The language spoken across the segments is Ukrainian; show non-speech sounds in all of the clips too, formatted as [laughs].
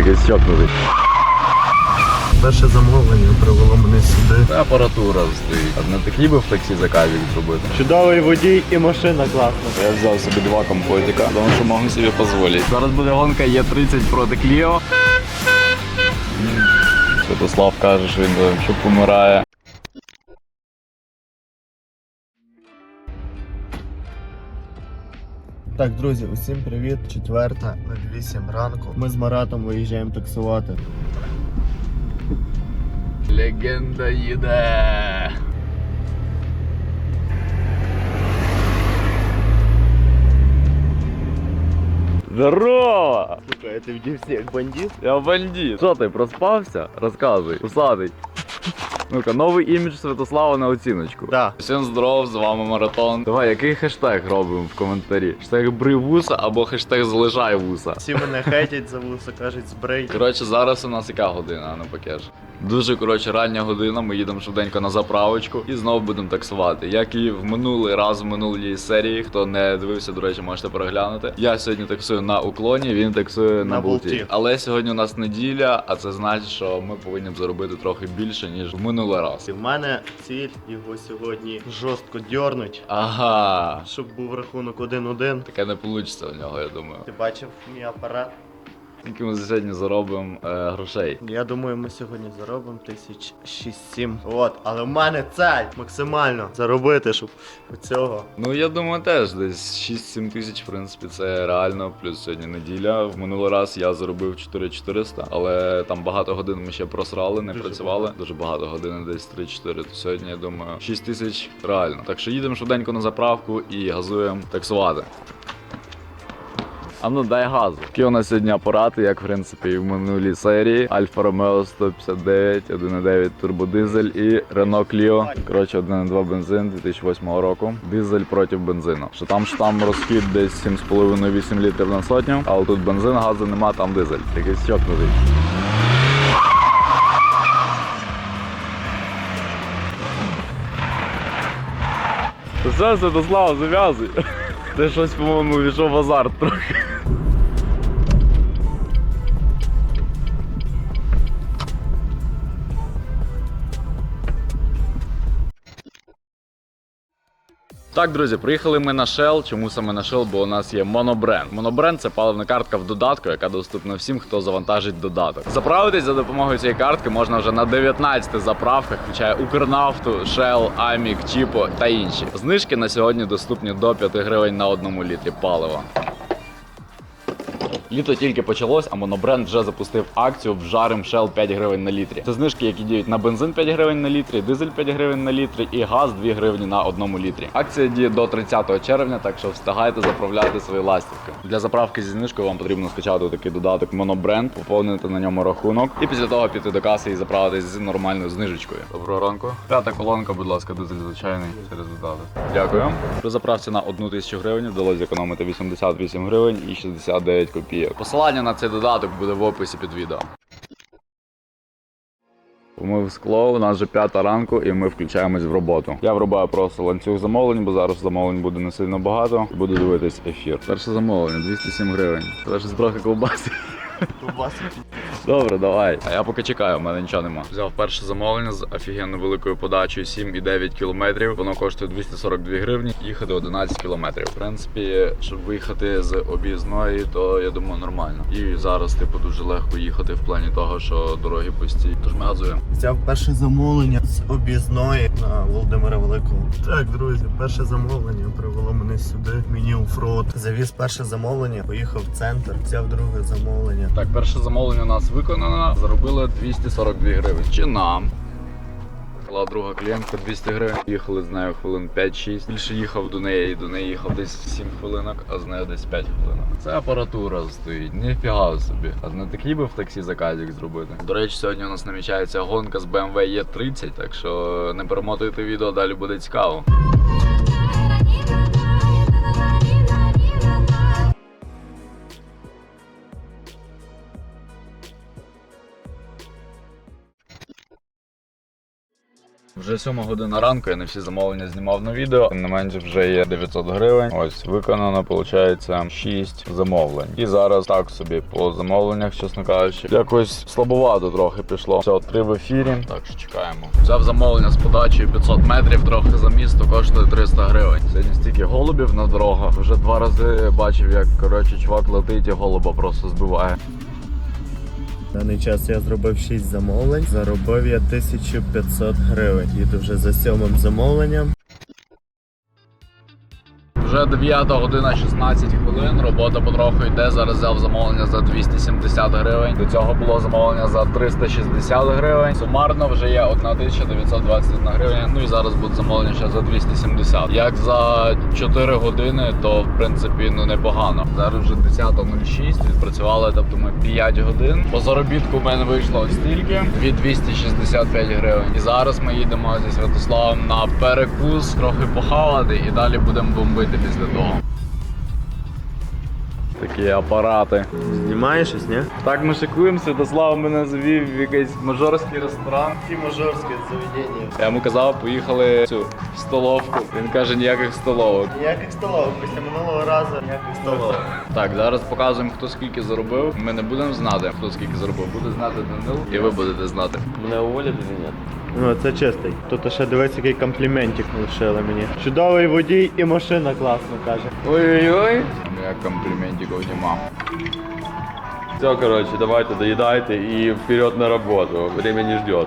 Такий щокнутий. Перше замовлення привело мене сюди. Апаратура стоїть. А не такі би в таксі заказик зробити. Чудовий водій і машина класна. Я взяв собі два компотика, тому що можу собі дозволити. Зараз буде гонка Є30 проти Кліо. Святослав каже, що він е, що помирає. Так, друзі, усім привіт. Четверта, 8 ранку. Ми з Маратом виїжджаємо таксувати. Легенда їде. Здорово! Слухай, ти вдівся як бандит? Я бандит. Що ти, проспався? Розказуй. Усатий. Ну-ка, новий імідж Святослава на оціночку. Да. Всім здоров, з вами Маратон. Давай, який хештег робимо в коментарі? Хештег брий вуса або хештег залишай вуса. Всі мене хейтять за вуса, кажуть збрей. Коротше, зараз у нас яка година, ну покаж. Дуже коротше рання година. Ми їдемо швиденько на заправочку і знову будемо таксувати. Як і в минулий раз в минулій серії. Хто не дивився, до речі, можете переглянути. Я сьогодні таксую на уклоні, він таксує на, На болті. болті. Але сьогодні у нас неділя, а це значить, що ми повинні заробити трохи більше ніж в минулий раз. І в мене ціль його сьогодні жорстко дьорнуть, Ага, щоб був рахунок 1-1. таке не вийде у нього, я думаю. Ти бачив мій апарат? Скільки ми сьогодні заробимо е, грошей. Я думаю, ми сьогодні заробимо тисяч шість-сім. От, але в мене цель максимально заробити, щоб цього. Ну я думаю, теж десь 6-7 тисяч, в принципі, це реально. Плюс сьогодні неділя. В минулий раз я заробив 4400, але там багато годин ми ще просрали, не Дуже працювали. багато. Дуже багато годин, десь 3-4. То сьогодні я думаю 6 тисяч реально. Так що їдемо швиденько на заправку і газуємо таксувати. А ну дай газу. Які у нас сьогодні апарати, як в принципі і в минулій серії. Альфа Ромео 159, 1.9 турбодизель і Renault Clio. Коротше, 1.2 бензин 2008 року. Дизель проти бензину. Що там ж там розхід десь 7,5-8 літрів на сотню, але тут бензин, газу нема, там дизель. Такий щокнутий. Все, Святослав, зав'язуй. Ти щось, по-моєму, війшов в азарт трохи. Так, друзі, приїхали ми на Shell. Чому саме на Shell? Бо у нас є монобренд. Монобренд це паливна картка в додатку, яка доступна всім, хто завантажить додаток. Заправитись за допомогою цієї картки можна вже на 19 заправках, включає Укрнафту, Shell, Амік, Чіпо та інші. Знижки на сьогодні доступні до 5 гривень на одному літрі палива. Літо тільки почалось, а монобренд вже запустив акцію вжарим Shell 5 гривень на літрі. Це знижки, які діють на бензин 5 гривень на літрі, дизель 5 гривень на літрі і газ 2 гривні на одному літрі. Акція діє до 30 червня, так що встигайте заправляти свої ластівки. Для заправки зі знижкою вам потрібно скачати такий додаток монобренд, поповнити на ньому рахунок і після того піти до каси і заправитись з нормальною знижечкою. Доброго ранку. П'ята колонка, будь ласка, дизель звичайний через додаток. Дякую. При заправці на 1 тисячу гривень вдалося зекономити 88 гривень і 69 копійок. Посилання на цей додаток буде в описі під відео. Помив скло, у нас вже п'ята ранку, і ми включаємось в роботу. Я врубаю просто ланцюг замовлень, бо зараз замовлень буде не сильно багато. Буду дивитись ефір. Перше замовлення 207 гривень. Це ж трохи ковбаси. Ковбаси. Добре, давай. А я поки чекаю, у мене нічого нема. Взяв перше замовлення з офігенно великою подачею 7,9 кілометрів. Воно коштує 242 гривні. Їхати 11 кілометрів. В принципі, щоб виїхати з об'їзної, то я думаю нормально. І зараз, типу, дуже легко їхати в плані того, що дороги пусті. Тож ми газуємо. Взяв перше замовлення з об'їзної на Володимира Великого. Так, друзі, перше замовлення привело мене сюди. Мені оффроуд. Завіз перше замовлення, поїхав в центр, взяв друге замовлення. Так, перше замовлення у нас виконано. Заробили 242 гривень. Чи нам? Була друга клієнтка 200 гривень. Їхали з нею хвилин 5-6. Більше їхав до неї, і до неї їхав десь 7 хвилинок, а з нею десь 5 хвилинок. Це апаратура стоїть, ніфіга собі. А не такий би в таксі заказик зробити. До речі, сьогодні у нас намічається гонка з BMW E30, так що не перемотуйте відео, далі буде цікаво. Вже сьома година ранку, я не всі замовлення знімав на відео. Тим не менше вже є 900 гривень. Ось виконано, виходить, 6 замовлень. І зараз так собі по замовленнях, чесно кажучи, якось слабовато трохи пішло. Все, три в ефірі. Так що чекаємо. Взяв замовлення з подачею 500 метрів, трохи за місто, коштує 300 гривень. Сьогодні стільки голубів на дорогах. Вже два рази бачив, як коротше чувак летить і голуба просто збиває. Даний час я зробив 6 замовлень, заробив я 1500 гривень. Їду вже за сьомим замовленням. Вже 9 година 16 хвилин. Робота потроху йде. Зараз взяв замовлення за 270 гривень. До цього було замовлення за 360 гривень. Сумарно вже є 1921 гривень. Ну і зараз буде замовлення ще за 270. Як за 4 години, то в принципі ну непогано. Зараз вже 10.06. Відпрацювали, тобто ми 5 годин. По заробітку в мене вийшло ось стільки від 265 гривень. І зараз ми їдемо зі Святославом на перекус, трохи похавати, і далі будемо бомбити після того. Такі апарати. Знімаєш щось, ні? Так ми шикуємо, Святослав мене завів в якийсь мажорський ресторан. Ті мажорське заведення. Я йому казав, поїхали в цю в столовку. Він каже, ніяких столовок. Ніяких столовок, після минулого разу ніяких столовок. Так, зараз показуємо, хто скільки заробив. Ми не будемо знати, хто скільки заробив. Буде знати Данил, і ви будете знати. Мене уволять чи ні? Ну, це чистий. Тут ще дивись, який компліментик лишили мені. Чудовий водій і машина класно каже. Ой-ой-ой. Я компліментиків нема. Все, короче, давайте доїдайте і вперед на роботу. Время не ждет.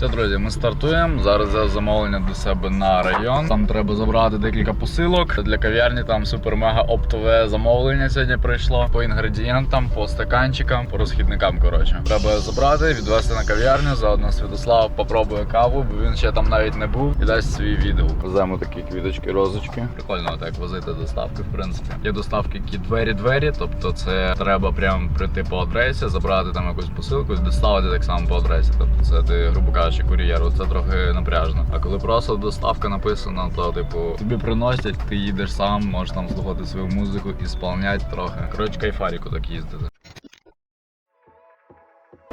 Все, друзі, ми стартуємо. Зараз я замовлення до себе на район. Там треба забрати декілька посилок. Для кав'ярні там супер-мега оптове замовлення сьогодні прийшло. По інгредієнтам, по стаканчикам, по розхідникам. Коротше, треба забрати, відвезти на кав'ярню. Заодно Святослав попробує каву, бо він ще там навіть не був і дасть свій відгук. Веземо такі квіточки, розочки. Прикольно так возити доставки, в принципі. Є доставки, які двері-двері, тобто це треба прямо прийти по адресі, забрати там якусь посилку і доставити так само по адресі. Тобто це ти, грубо кажучи, кур'єру. Це трохи напряжно. А коли просто доставка написана, то типу тобі приносять, ти їдеш сам, можеш там слухати свою музику і сповняти трохи. Коротше, кайфаріку так їздити.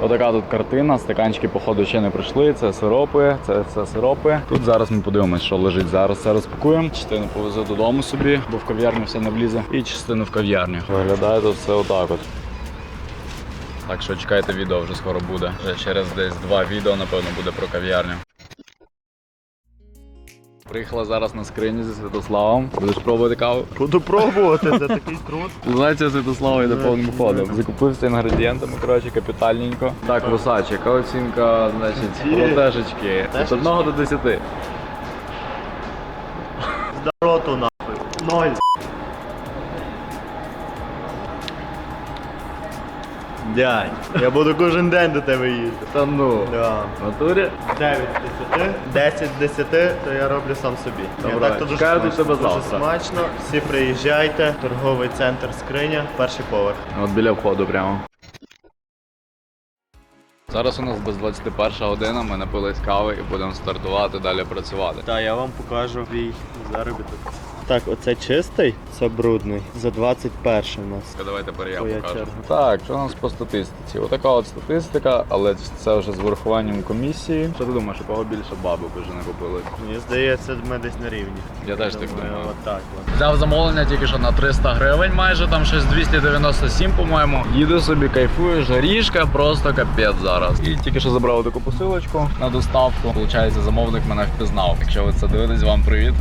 Отака тут картина. Стаканчики, походу, ще не прийшли. Це сиропи, це все сиропи. Тут зараз ми подивимось, що лежить. Зараз це розпакуємо. Частину повезу додому собі, бо в кав'ярню все не влізе. І частину в кав'ярню. Виглядає тут все отак от. Так що чекайте відео, вже скоро буде. Вже через десь два відео, напевно, буде про кав'ярню. Приїхала зараз на скрині зі Святославом. Будеш пробувати каву? Буду пробувати, це такий крут. [laughs] Знаєте, Святослава йде повним ходом. Закупився інгредієнтами, коротше, капітальненько. Так, Русач, яка оцінка, значить, протежечки? Від 1 до 10. Дядь, я буду кожен день до тебе їздити. Та ну. Да. В натурі? 9 з 10, 10 з 10, то я роблю сам собі. Добре, Я так то дуже чекаю смачно, тебе дуже завтра. смачно. Всі приїжджайте. Торговий центр скриня, перший поверх. От біля входу прямо. Зараз у нас без 21 година, ми напились кави і будемо стартувати далі працювати. Так, я вам покажу твій заробіток. Так, оце чистий, це брудний. За 21 у нас. Давай тепер я Твоя покажу. черга. Так, що у нас по статистиці? Отака от статистика, але це вже з врахуванням комісії. Що ти думаєш, у кого більше бабок вже не купили? Мені здається, ми десь на рівні. Я теж так думаю. Отак. от. Взяв замовлення тільки що на 300 гривень, майже там щось 297, по-моєму. Їду собі, кайфую, жарішка, просто капець зараз. І тільки що забрав таку посилочку на доставку. Получається, замовник мене впізнав. Якщо ви це дивитесь, вам привіт.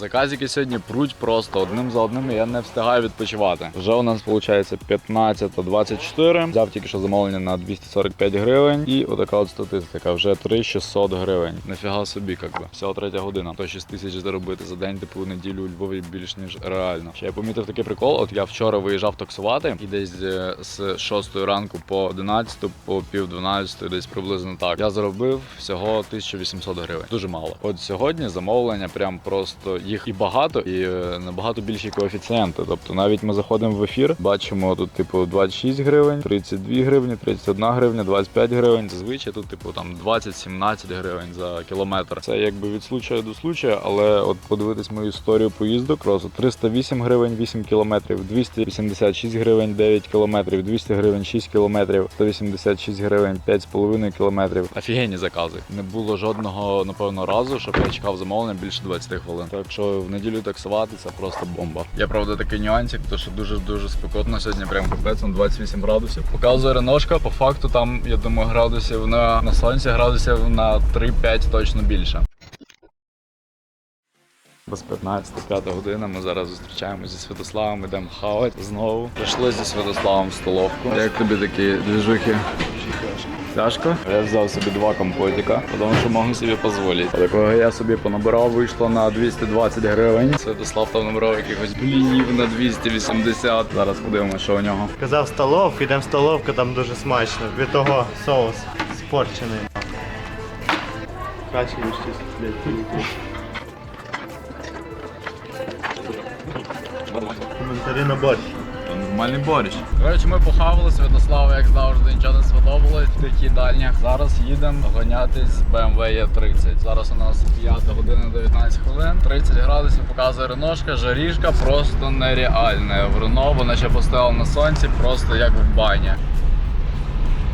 Заказики сьогодні пруть просто одним за одним, і я не встигаю відпочивати. Вже у нас виходить 15.24. Взяв тільки що замовлення на 245 гривень. І отака от статистика. Вже 3600 гривень. Нафіга собі, як би. Всього третя година. То 6 тисяч заробити за день, типу неділю у Львові більш ніж реально. Ще я помітив такий прикол. От я вчора виїжджав таксувати, і десь е, з 6 ранку по 11, по пів 12, десь приблизно так. Я заробив всього 1800 гривень. Дуже мало. От сьогодні замовлення прям просто їх і багато, і е, набагато більші коефіцієнти. Тобто навіть ми заходимо в ефір, бачимо тут, типу, 26 гривень, 32 гривні, 31 гривня, 25 гривень. Зазвичай тут, типу, там 20-17 гривень за кілометр. Це якби від случая до случая, але от подивитись мою історію поїздок, просто 308 гривень 8 кілометрів, 286 гривень 9 кілометрів, 200 гривень 6 кілометрів, 186 гривень 5,5 кілометрів. Офігенні закази. Не було жодного, напевно, разу, щоб я чекав замовлення більше 20 хвилин. Так що в неділю таксувати це просто бомба. Я правда такий нюансик, то що дуже дуже спекотно сьогодні, прям капець, он 28 градусів. Показує реношка, по факту там, я думаю, градусів на, на сонці, градусів на 3-5 точно більше. Без 15 5 година ми зараз зустрічаємося зі Святославом, йдемо хавати знову. Прийшли зі Святославом в столовку. Як тобі такі двіжухи? Тяжко? Я взяв собі два компотика, тому що можу собі дозволити. Такого я собі понабирав, вийшло на 220 гривень. Святослав там набрав якихось блінів на 280. Зараз подивимося, що у нього. Казав столовку, йдемо в столовку, там дуже смачно. Від того соус спорчений. Краще, ніж блядь, Коментарі на борщ. Нормальний борщ. Коротше, ми похавали Святослава, як завжди, нічого не сподобалось. в Такі дальнях. Зараз їдемо гонятись з BMW E30. Зараз у нас 5 година 19 хвилин. 30 градусів показує реношка, жаріжка просто нереальна. В Рено вона ще поставила на сонці, просто як в бані.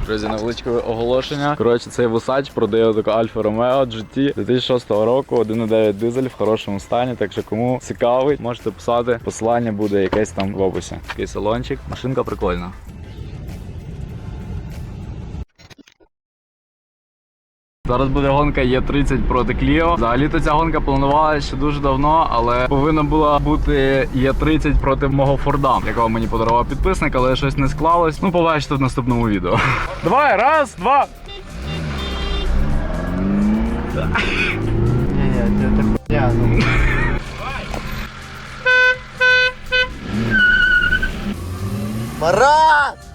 Друзі, невеличке оголошення. Коротше, цей вусач продає таку Альфа Ромео GT 2006 року, 1.9 дизель в хорошому стані. Так що кому цікавий, можете писати. Посилання буде якесь там в описі. Такий салончик. Машинка прикольна. Зараз буде гонка Є30 проти Кліо. Взагалі-то ця гонка планувалася ще дуже давно, але повинна була бути Є30 проти мого Форда, якого мені подарував підписник, але щось не склалось. Ну, побачите в наступному відео. [laughs] Давай, раз, два. Марат!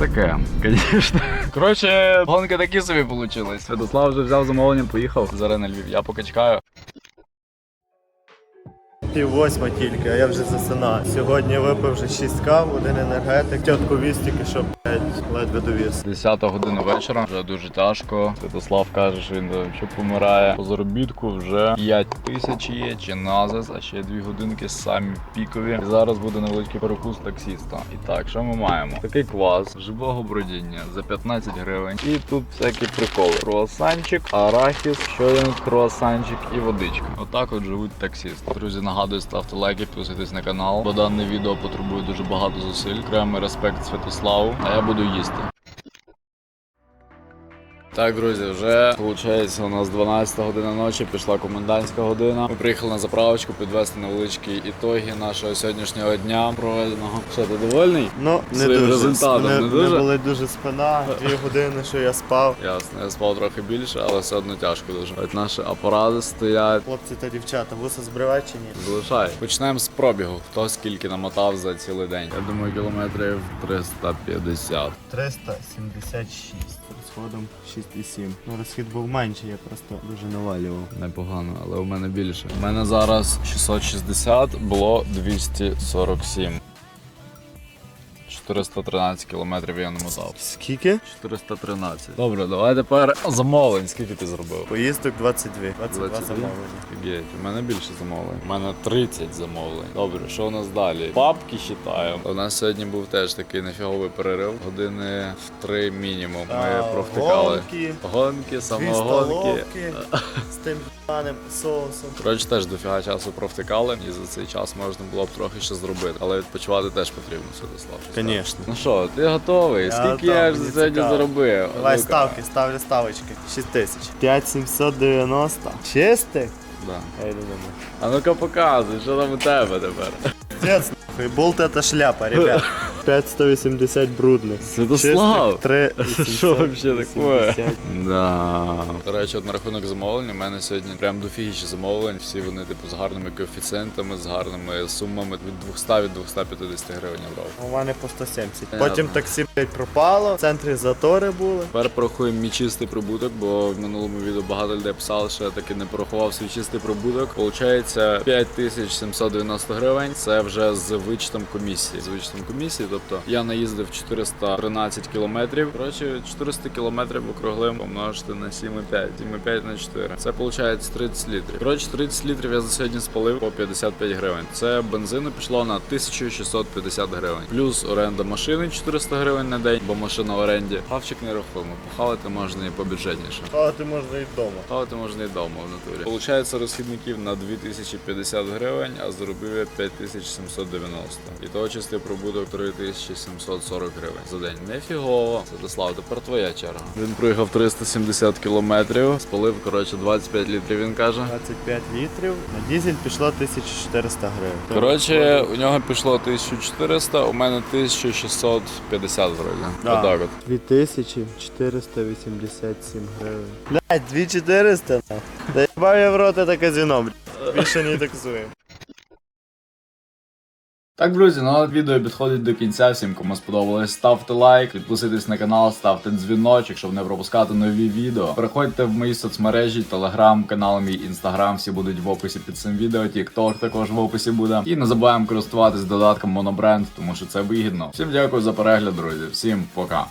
Таке, звісно. Коротше, гонки такі собі вийшли. Святослав вже взяв замовлення, поїхав. Зараз на Львів. Я поки чекаю. Пів восьма тільки, а я вже засинаю. Сьогодні випив вже 6 кав, один енергетик. Тітку віз тільки що, ледве довіз. 10 година вечора, вже дуже тяжко. Святослав каже, що він що помирає. По заробітку вже 5 тисяч є чи назис, а ще 2 годинки самі пікові. І зараз буде невеличкий перекус таксіста. І так, що ми маємо? Такий квас живого бродіння за 15 гривень. І тут всякі приколи. Круасанчик, арахіс, ще один круасанчик і водичка. Отак от живуть таксісти. Друзі, нагадую, ставте лайки, підписуйтесь на канал, бо дане відео потребує дуже багато зусиль. Окремий респект Святославу, а я буду їсти. Так, друзі, вже виходить, у нас 12 година ночі, пішла комендантська година. Ми приїхали на заправочку підвести невеличкі ітоги нашого сьогоднішнього дня проведеного. Що ти довольний? Ну, не Своїм дуже. результатом не, не дуже? були дуже спина, [laughs] дві години, що я спав. Ясно, я спав трохи більше, але все одно тяжко дуже. От наші апарати стоять. Хлопці та дівчата, вуса збривають чи ні? Залишай. Почнемо з пробігу. Хто скільки намотав за цілий день? Я думаю, кілометрів 350. 376. Розходом 6,7. Ну, розхід був менший, я просто дуже навалював. Непогано, але у мене більше. У мене зараз 660, було 247. 413 кілометрів я намотав. Скільки? 413. Добре, давай тепер замовлень. Скільки ти зробив? Поїздок 22. 22 22? замовлення. Офігеть, у мене більше замовлень. У мене 30 замовлень. Добре, що у нас далі? Папки считаємо. У нас сьогодні був теж такий нефіговий перерив. Години в три мінімум. Ми А, провтикали. гонки, Гонки, Дві самогонки. столовки з тим ебаним соусом. Коротше, теж дофіга часу провтикали, і за цей час можна було б трохи ще зробити. Але відпочивати теж потрібно, Святослав. Що Конечно. Ну що, ти готовий? Я Скільки готовий, я ж мені сьогодні цікаво. заробив? Давай Ну-ка. ставки, ставлю ставочки. 6 тисяч. 5790. Чистих? Да. Я йду думаю. А ну-ка показуй, що там у тебе тепер. Пиздец, нахуй. Болт это шляпа, ребят. [laughs] 5180 брудних. Святослав! Три [laughs] Що вообще такое? Да. До речі, от на рахунок замовлень, у мене сьогодні прям дофігіші замовлень. Всі вони типу з гарними коефіцієнтами, з гарними сумами від 200 від 250 гривень я брав. У мене по 170. Потім таксі пропало, в центрі затори були. Тепер порахуємо мій чистий прибуток, бо в минулому відео багато людей писали, що я таки не порахував свій чистий прибуток. Получається 5790 гривень. Це вже з вичетом комісії. З вичетом комісії, тобто я наїздив 413 кілометрів. Коротше, 400 кілометрів округлим помножити на 7,5. 7,5 на 4. Це виходить 30 літрів. Коротше, 30 літрів я за сьогодні спалив по 55 гривень. Це бензину пішло на 1650 гривень. Плюс оренда машини 400 гривень на день, бо машина в оренді. Хавчик не рахуємо. Похавати можна і побюджетніше. Але ти можна і вдома. Хавати можна і вдома в натурі. Получається розхідників на 2050 гривень, а заробив я 5790. І того чистий прибуток 3740 гривень за день. Нефігово. Святослав, тепер твоя черга. Він проїхав 370 кілометрів, спалив, коротше, 25 літрів, він каже. 25 літрів. На дізель пішло 1400 гривень. Коротше, у нього пішло 1400, у мене 1650 вроді. Да. Отак от. 2487 гривень. Блять, 2400 нахуй. [laughs] Да їбав я в рот це казино, блядь. Більше не таксуємо. Так, друзі, ну от відео підходить до кінця. Всім, кому сподобалось, ставте лайк, підписуйтесь на канал, ставте дзвіночок, щоб не пропускати нові відео. Переходьте в мої соцмережі, телеграм, канал мій інстаграм, всі будуть в описі під цим відео. Тікток також в описі буде. І не забуваємо користуватись додатком Монобренд, тому що це вигідно. Всім дякую за перегляд, друзі. Всім пока.